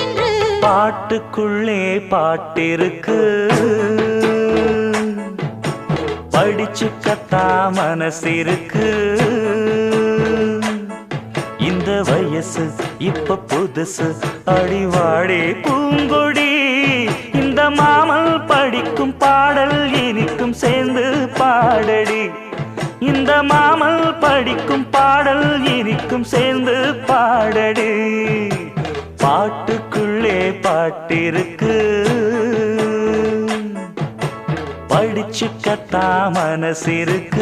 என்று பாட்டுக்குள்ளே பாட்டிருக்கு. படிச்சு கத்தா மனசிருக்கு. இந்த வயசு இப்ப புதுசு அடிவாடி பூங்கொடி. பாடடி இந்த மாமல் படிக்கும் பாடல் இனிக்கும் சேர்ந்து பாடடி. பாட்டுக்குள்ளே பாட்டிருக்கு. படிச்சு கத்தா மனசிருக்கு.